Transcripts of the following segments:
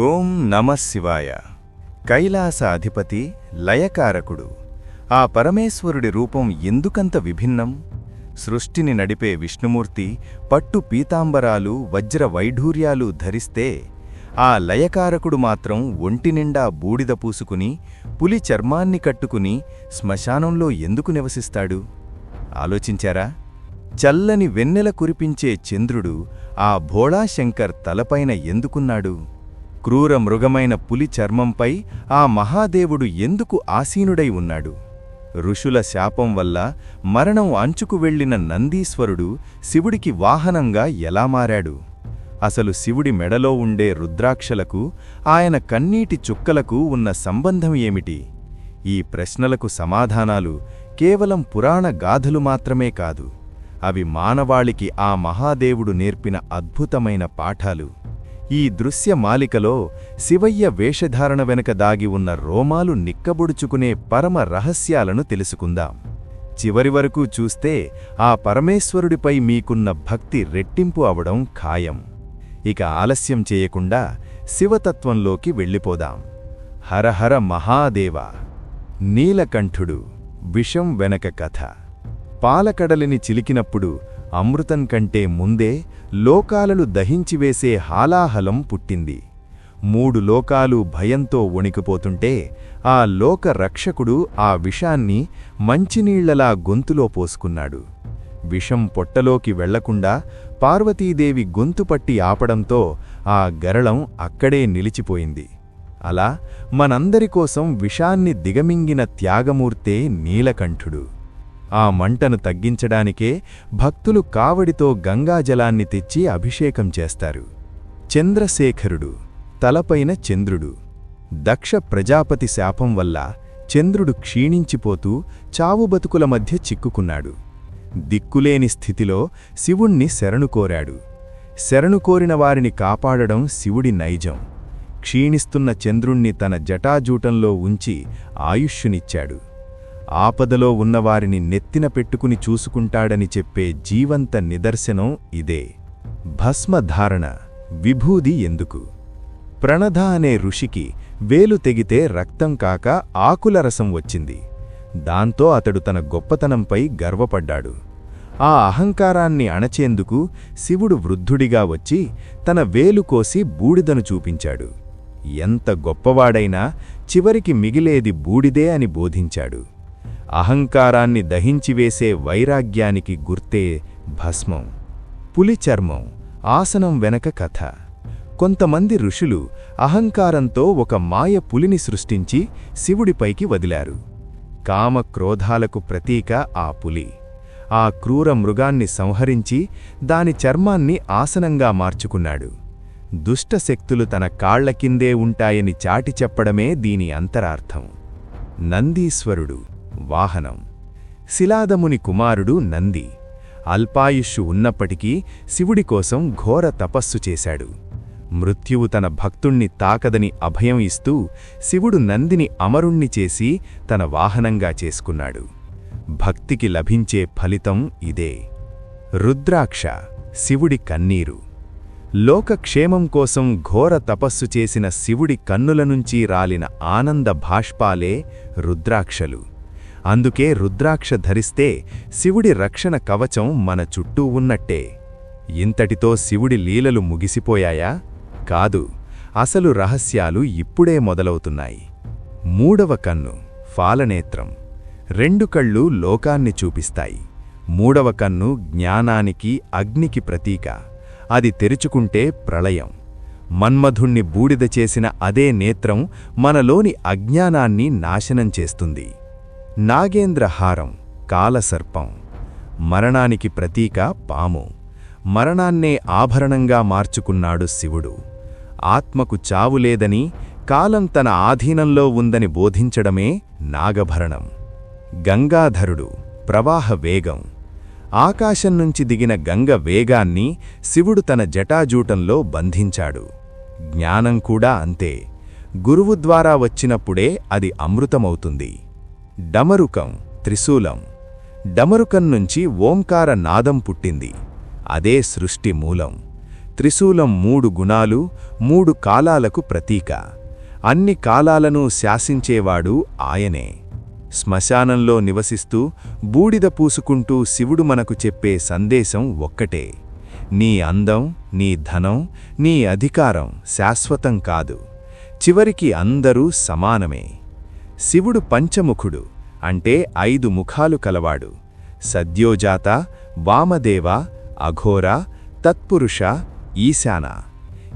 ఓం నమశివాయ కైలాస అధిపతి లయకారకుడు. ఆ పరమేశ్వరుడి రూపం ఎందుకంత విభిన్నం? సృష్టిని నడిపే విష్ణుమూర్తి పట్టు పీతాంబరాలు వజ్ర వైఢూర్యాలు ధరిస్తే ఆ లయకారకుడు మాత్రం ఒంటినిండా బూడిద పూసుకుని పులి చర్మాన్ని కట్టుకుని శ్మశానంలో ఎందుకు నివసిస్తాడు? ఆలోచించారా? చల్లని వెన్నెల కురిపించే చంద్రుడు ఆ భోళాశంకర్ తలపైన ఎందుకున్నాడు? క్రూర మృగమైన పులి చర్మంపై ఆ మహాదేవుడు ఎందుకు ఆసీనుడై ఉన్నాడు? ఋషుల శాపం వల్ల మరణం అంచుకు వెళ్ళిన నందీశ్వరుడు శివుడికి వాహనంగా ఎలా మారాడు? అసలు శివుడి మెడలో ఉండే రుద్రాక్షలకు ఆయన కన్నీటి చుక్కలకు ఉన్న సంబంధం ఏమిటి? ఈ ప్రశ్నలకు సమాధానాలు కేవలం పురాణ గాథలు మాత్రమే కాదు అవి మానవాళికి ఆ మహాదేవుడు నేర్పిన అద్భుతమైన పాఠాలు. ఈ దృశ్య మాలికలో శివయ్య వేషధారణ వెనక దాగి ఉన్న రోమాలు నిక్కబుడుచుకునే పరమ రహస్యాలను తెలుసుకుందాం. చివరి వరకు చూస్తే ఆ పరమేశ్వరుడిపై మీకున్న భక్తి రెట్టింపు అవడం ఖాయం. ఇక ఆలస్యం చేయకుండా శివతత్వంలోకి వెళ్ళిపోదాం. హరహర మహాదేవ! నీలకంఠుడు విషం వెనక కథ. పాలకడలిని చిలికినప్పుడు అమృతం కంటే ముందే లోకాలను దహించివేసే హాలాహలం పుట్టింది. మూడు లోకాలు భయంతో వణికిపోతుంటే ఆ లోక రక్షకుడు ఆ విషాన్ని మంచినీళ్ళలా గొంతులో పోసుకున్నాడు. విషం పొట్టలోకి వెళ్ళకుండా పార్వతీదేవి గొంతుపట్టి ఆపడంతో ఆ గరళం అక్కడే నిలిచిపోయింది. అలా మనందరి కోసం విషాన్ని దిగమింగిన త్యాగమూర్తే నీలకంఠుడు. ఆ మంటను తగ్గించడానికే భక్తులు కావడితో గంగాజలాన్ని తెచ్చి అభిషేకం చేస్తారు. చంద్రశేఖరుడు తలపైన చంద్రుడు. దక్ష ప్రజాపతి శాపం వల్ల చంద్రుడు క్షీణించిపోతూ చావుబతుకుల మధ్య చిక్కుకున్నాడు. దిక్కులేని స్థితిలో శివుణ్ణి శరణు కోరాడు. శరణు కోరిన వారిని కాపాడడం శివుడి నైజం. క్షీణిస్తున్న చంద్రుణ్ణి తన జటాజూటంలో ఉంచి ఆయుష్యునిచ్చాడు. ఆపదలో ఉన్నవారిని నెత్తిన పెట్టుకుని చూసుకుంటాడని చెప్పే జీవంత నిదర్శనం ఇదే. భస్మధారణ విభూది ఎందుకు? ప్రణధ అనే ఋషికి వేలు తెగితే రక్తం కాక ఆకుల రసం వచ్చింది. దాంతో అతడు తన గొప్పతనంపై గర్వపడ్డాడు. ఆ అహంకారాన్ని అణచేందుకు శివుడు వృద్ధుడిగా వచ్చి తన వేలు కోసి బూడిదను చూపించాడు. ఎంత గొప్పవాడైనా చివరికి మిగిలేది బూడిదే అని బోధించాడు. అహంకారాన్ని దహించివేసే వైరాగ్యానికి గుర్తే భస్మం పులి చర్మం ఆసనం వెనక కథ. కొంతమంది ఋషులు అహంకారంతో ఒక మాయ పులిని సృష్టించి శివుడిపైకి వదిలారు. కామక్రోధాలకు ప్రతీక ఆ పులి. ఆ క్రూర మృగాన్ని సంహరించి దాని చర్మాన్ని ఆసనంగా మార్చుకున్నాడు. దుష్టశక్తులు తన కాళ్ళ కిందే ఉంటాయని చాటి చెప్పడమే దీని అంతరార్థం. నందీశ్వరుడు వాహనం. శిలాదముని కుమారుడు నంది అల్పాయుష్షు ఉన్నప్పటికీ శివుడి కోసం ఘోర తపస్సు చేశాడు. మృత్యువు తన భక్తుణ్ణి తాకదని అభయం ఇస్తూ శివుడు నందిని అమరుణ్ణి చేసి తన వాహనంగా చేసుకున్నాడు. భక్తికి లభించే ఫలితం ఇదే. రుద్రాక్ష శివుడి కన్నీరు. లోకక్షేమం కోసం ఘోర తపస్సు చేసిన శివుడి కన్నుల నుంచి రాలిన ఆనంద భాష్పాలే రుద్రాక్షలు. అందుకే రుద్రాక్ష ధరిస్తే శివుడి రక్షణ కవచం మన చుట్టూ ఉన్నట్టే. ఇంతటితో శివుడి లీలలు ముగిసిపోయాయా? కాదు అసలు రహస్యాలు ఇప్పుడే మొదలవుతున్నాయి. మూడవ కన్ను ఫాలనేత్రం. రెండు కళ్ళు లోకాన్ని చూపిస్తాయి. మూడవ కన్ను జ్ఞానానికి అగ్నికి ప్రతీక. అది తెరుచుకుంటే ప్రళయం. మన్మధుణ్ణి బూడిద చేసిన అదే నేత్రం మనలోని అజ్ఞానాన్ని నాశనం చేస్తుంది. నాగేంద్రహారం కాలసర్పం. మరణానికి ప్రతీక పాము. మరణాన్నే ఆభరణంగా మార్చుకున్నాడు శివుడు. ఆత్మకు చావులేదని కాలం తన ఆధీనంలో ఉందని బోధించడమే నాగభరణం. గంగాధరుడు ప్రవాహ వేగం. ఆకాశం నుంచి దిగిన గంగ వేగాన్ని శివుడు తన జటాజూటంలో బంధించాడు. జ్ఞానం కూడా అంతే. గురువు ద్వారా వచ్చినప్పుడే అది అమృతమవుతుంది. డమరుకం త్రిశూలం. డమరుకం నుంచి ఓంకార నాదం పుట్టింది. అదే సృష్టి మూలం. త్రిశూలం మూడు గుణాలు మూడు కాలాలకు ప్రతీక. అన్ని కాలాలను శాసించేవాడు ఆయనే. శ్మశానంలో నివసిస్తూ బూడిద పూసుకుంటూ శివుడు మనకు చెప్పే సందేశం ఒక్కటే. నీ అందం నీ ధనం నీ అధికారం శాశ్వతం కాదు. చివరికి అందరూ సమానమే. శివుడు పంచముఖుడు అంటే ఐదు ముఖాలు కలవాడు. సద్యోజాత వామదేవ అఘోర తత్పురుష ఈశాన.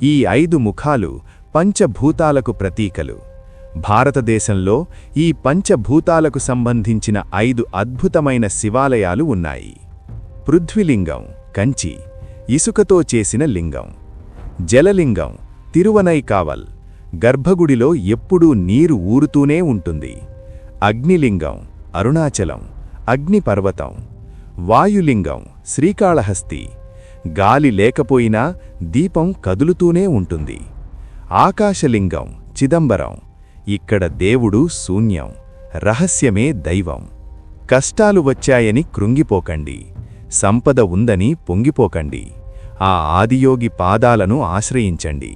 ఈ ఐదు ముఖాలు పంచభూతాలకు ప్రతీకలు. భారతదేశంలో ఈ పంచభూతాలకు సంబంధించిన ఐదు అద్భుతమైన శివాలయాలు ఉన్నాయి. పృథ్విలింగం కంచి ఇసుకతో చేసిన లింగం. జలలింగం తిరువనైకావల్. గర్భగుడిలో ఎప్పుడూ నీరు ఊరుతూనే ఉంటుంది. అగ్నిలింగం అరుణాచలం అగ్నిపర్వతం వాయులింగం శ్రీకాళహస్తి గాలి లేకపోయినా దీపం కదులుతూనే ఉంటుంది. ఆకాశలింగం చిదంబరం ఇక్కడ దేవుడు శూన్యం రహస్యమే దైవం. కష్టాలు వచ్చాయని కృంగిపోకండి. సంపద ఉందని పొంగిపోకండి. ఆ ఆదియోగి పాదాలను ఆశ్రయించండి.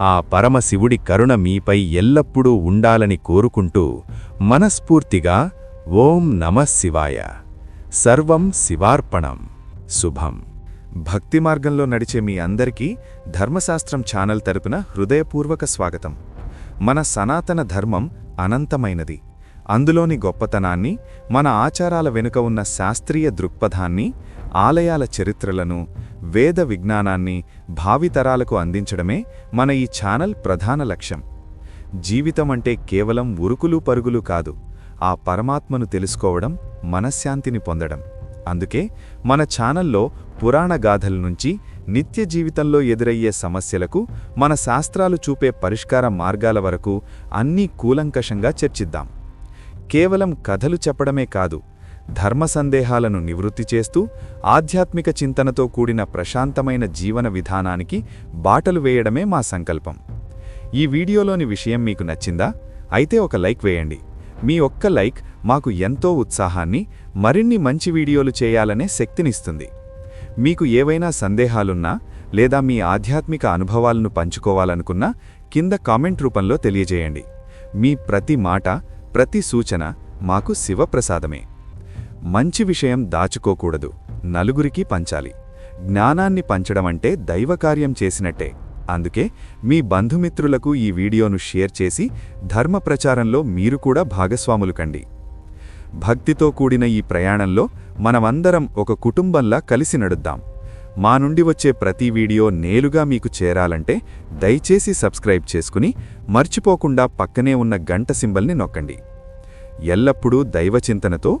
ఆ పరమశివుడి కరుణ మీపై ఎల్లప్పుడూ ఉండాలని కోరుకుంటూ మనస్ఫూర్తిగా ఓం నమ శివాయ. సర్వం శివార్పణం. శుభం. భక్తి మార్గంలో నడిచే మీ అందరికీ ధర్మశాస్త్రం ఛానల్ తరపున హృదయపూర్వక స్వాగతం. మన సనాతన ధర్మం అనంతమైనది. అందులోని గొప్పతనాన్ని మన ఆచారాల వెనుక ఉన్న శాస్త్రీయ దృక్పథాన్ని ఆలయాల చరిత్రలను వేద విజ్ఞానాన్ని భావితరాలకు అందించడమే మన ఈ ఛానల్ ప్రధాన లక్ష్యం. జీవితం అంటే కేవలం ఉరుకులు పరుగులు కాదు ఆ పరమాత్మను తెలుసుకోవడం మనశ్శాంతిని పొందడం. అందుకే మన ఛానల్లో పురాణ గాథల నుంచి నిత్య జీవితంలో ఎదురయ్యే సమస్యలకు మన శాస్త్రాలు చూపే పరిష్కార మార్గాల వరకు అన్నీ కూలంకషంగా చర్చిద్దాం. కేవలం కథలు చెప్పడమే కాదు ధర్మ సందేహాలను నివృత్తి చేస్తూ ఆధ్యాత్మిక చింతనతో కూడిన ప్రశాంతమైన జీవన విధానానికి బాటలు వేయడమే మా సంకల్పం. ఈ వీడియోలోని విషయం మీకు నచ్చిందా? అయితే ఒక లైక్ వేయండి. మీ ఒక్క లైక్ మాకు ఎంతో ఉత్సాహాన్ని మరిన్ని మంచి వీడియోలు చేయాలనే శక్తినిస్తుంది. మీకు ఏవైనా సందేహాలున్నా లేదా మీ ఆధ్యాత్మిక అనుభవాలను పంచుకోవాలనుకున్నా కింద కామెంట్ రూపంలో తెలియజేయండి. మీ ప్రతి మాట ప్రతి సూచన మాకు శివప్రసాదమే. మంచి విషయం దాచుకోకూడదు. నలుగురికి పంచాలి. జ్ఞానాన్ని పంచడమంటే దైవకార్యం చేసినట్టే. అందుకే మీ బంధుమిత్రులకు ఈ వీడియోను షేర్ చేసి ధర్మ ప్రచారంలో మీరు కూడా భాగస్వాములు కండి. భక్తితో కూడిన ఈ ప్రయాణంలో మనమందరం ఒక కుటుంబంలా కలిసి నడుద్దాం. మా నుండి వచ్చే ప్రతి వీడియో నేలుగా మీకు చేరాలంటే దయచేసి సబ్స్క్రైబ్ చేసుకుని మర్చిపోకుండా పక్కనే ఉన్న గంట సింబల్ని నొక్కండి. ఎల్లప్పుడూ దైవచింతనతో